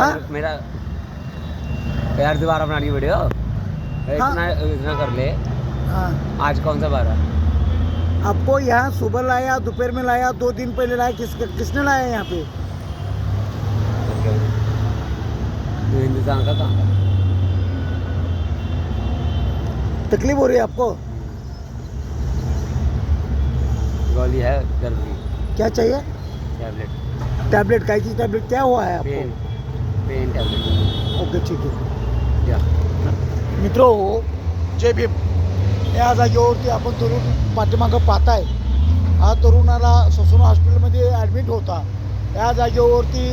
हाँ? मेरा यार दोबारा बनानी वीडियो इतना इतना कर ले। हाँ। आज कौन सा बार आपको यहाँ सुबह लाया दोपहर में लाया दो दिन पहले लाया किस किसने लाया यहाँ पे? तू हिंदुस्तान का कहाँ का तकलीफ़ हो रही है आपको? गोली है गर्मी क्या चाहिए? टैबलेट। टैबलेट की टैबलेट क्या हुआ है आपको? Pen tablet. ओके ठीक आहे. या. मित्र हो. जय भीम. या जागेवरती आपण तरुण पाठीमागं पाहताय. हा तरुणाला ससून हॉस्पिटलमध्ये ॲडमिट होता. या जागेवरती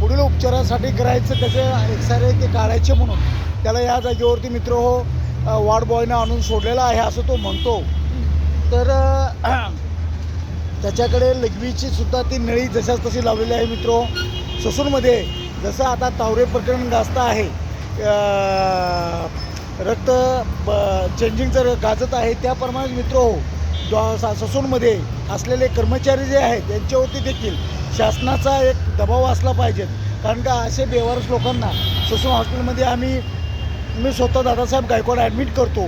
पुढील उपचारासाठी करायचं त्याचे एक्सरे ते काढायचे म्हणून. त्याला या जागेवरती मित्र हो वॉर्ड बॉयनं आणून सोडलेला आहे असं तो म्हणतो. तर त्याच्याकडे लघवीची सुद्धा ती नळी जशाच तशी लावलेली आहे मित्र ससूनमध्ये जसं आता तावरे प्रकरण गाजतं आहे रक्त ब- चेंजिंगचं र- गाजत आहे त्याप्रमाणे मित्र हो द्वा- सा- ससूनमध्ये असलेले कर्मचारी जे आहेत त्यांच्यावरती देखील शासनाचा एक दबाव असला पाहिजे. कारण का असे बेवारस लोकांना ससून हॉस्पिटलमध्ये आम्ही मी स्वतः दादासाहेब गायकवाड ॲडमिट करतो.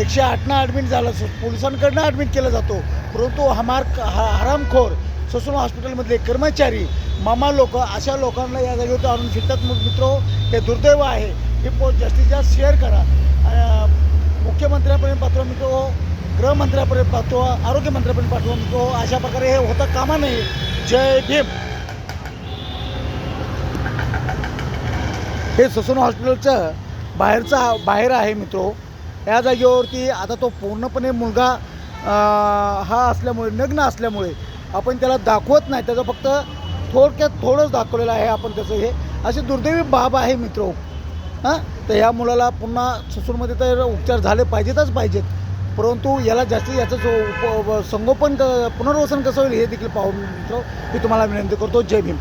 एकशे आठनं ॲडमिट झालं पोलिसांकडनं ॲडमिट केला जातो. परंतु हमार हा हरामखोर ससून हॉस्पिटलमधले कर्मचारी मामा लोक अशा लोकांना या जागेवर आणून फिरतात मग मित्र हे दुर्दैव आहे हे पो जास्तीत जास्त शेअर करा मुख्यमंत्र्यापर्यंत पाठवा मित्र गृहमंत्र्यापर्यंत पाठवा आरोग्यमंत्र्यापर्यंत पाठवा मित्र. अशा प्रकारे हे होता कामा नाही जय भीम. हे ससून हॉस्पिटलचं बाहेरचा बाहेर आहे मित्रो. या जागेवरती आता तो पूर्णपणे मुलगा हा असल्यामुळे नग्न असल्यामुळे आपण त्याला दाखवत नाही. त्याचं फक्त थोडक्यात थोडंच दाखवलेलं आहे आपण त्याचं हे. अशी दुर्दैवी बाब आहे मित्र. हां? तर ह्या मुलाला पुन्हा ससूरमध्ये तर उपचार झाले पाहिजेतच पाहिजेत. परंतु याला जास्तीत जास्त जो उप संगोपन क पुनर्वसन कसं होईल हे देखील पाहून मित्र मी तुम्हाला विनंती करतो. जय भीम.